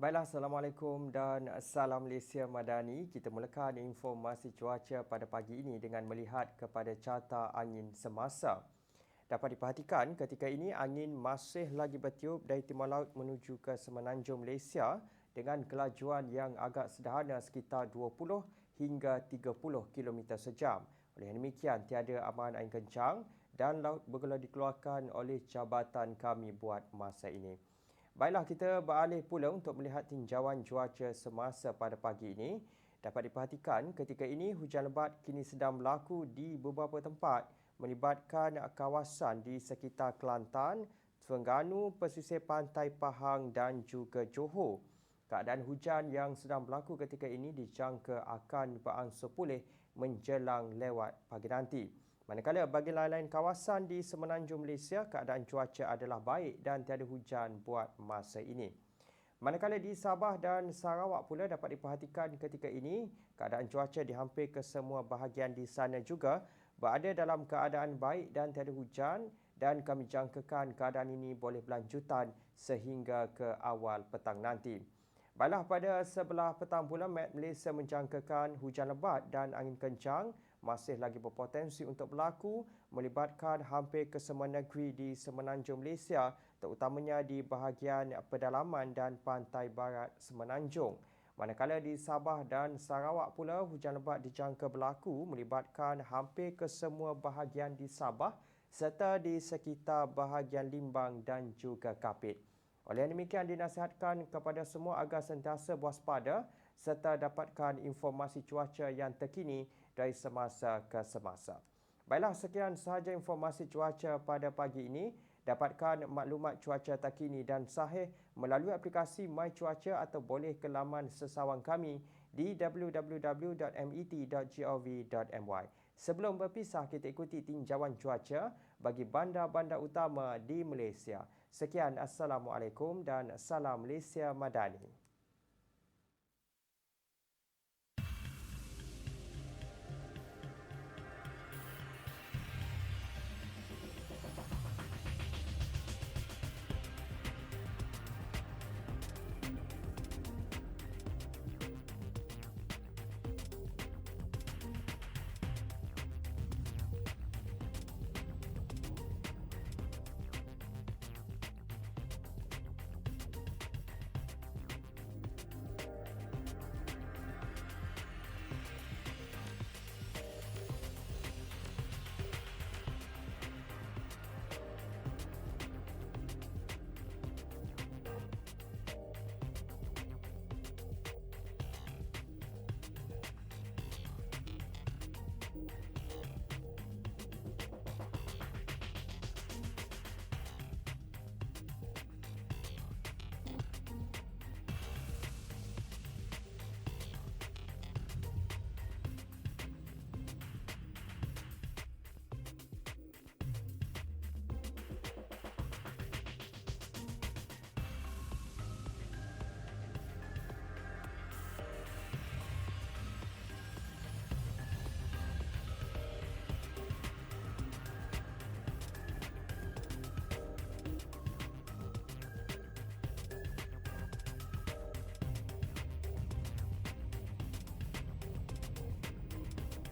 Baiklah, Assalamualaikum dan Salam Malaysia Madani. Kita mulakan informasi cuaca pada pagi ini dengan melihat kepada carta angin semasa. Dapat diperhatikan ketika ini angin masih lagi bertiup dari timur laut menuju ke semenanjung Malaysia dengan kelajuan yang agak sederhana sekitar 20 hingga 30 km sejam. Oleh demikian, tiada aman angin kencang dan laut bergela dikeluarkan oleh jabatan kami buat masa ini. Baiklah, kita beralih pula untuk melihat tinjauan cuaca semasa pada pagi ini. Dapat diperhatikan ketika ini hujan lebat kini sedang berlaku di beberapa tempat melibatkan kawasan di sekitar Kelantan, Terengganu, pesisir pantai Pahang dan juga Johor. Keadaan hujan yang sedang berlaku ketika ini dijangka akan berangsur pulih menjelang lewat pagi nanti. Manakala bagi lain-lain kawasan di semenanjung Malaysia, keadaan cuaca adalah baik dan tiada hujan buat masa ini. Manakala di Sabah dan Sarawak pula dapat diperhatikan ketika ini, keadaan cuaca di hampir ke semua bahagian di sana juga berada dalam keadaan baik dan tiada hujan dan kami jangkakan keadaan ini boleh berlanjutan sehingga ke awal petang nanti. Baiklah pada sebelah petang pula Met Malaysia menjangkakan hujan lebat dan angin kencang masih lagi berpotensi untuk berlaku melibatkan hampir ke semua negeri di semenanjung Malaysia terutamanya di bahagian pedalaman dan pantai barat semenanjung. Manakala di Sabah dan Sarawak pula hujan lebat dijangka berlaku melibatkan hampir ke semua bahagian di Sabah serta di sekitar bahagian Limbang dan juga Kapit. Oleh demikian dinasihatkan kepada semua agar sentiasa berwaspada serta dapatkan informasi cuaca yang terkini dari semasa ke semasa. Baiklah, sekian sahaja informasi cuaca pada pagi ini. Dapatkan maklumat cuaca terkini dan sahih melalui aplikasi My Cuaca atau boleh ke laman sesawang kami di www.met.gov.my. Sebelum berpisah, kita ikuti tinjauan cuaca bagi bandar-bandar utama di Malaysia. Sekian, Assalamualaikum dan Salam Malaysia Madani.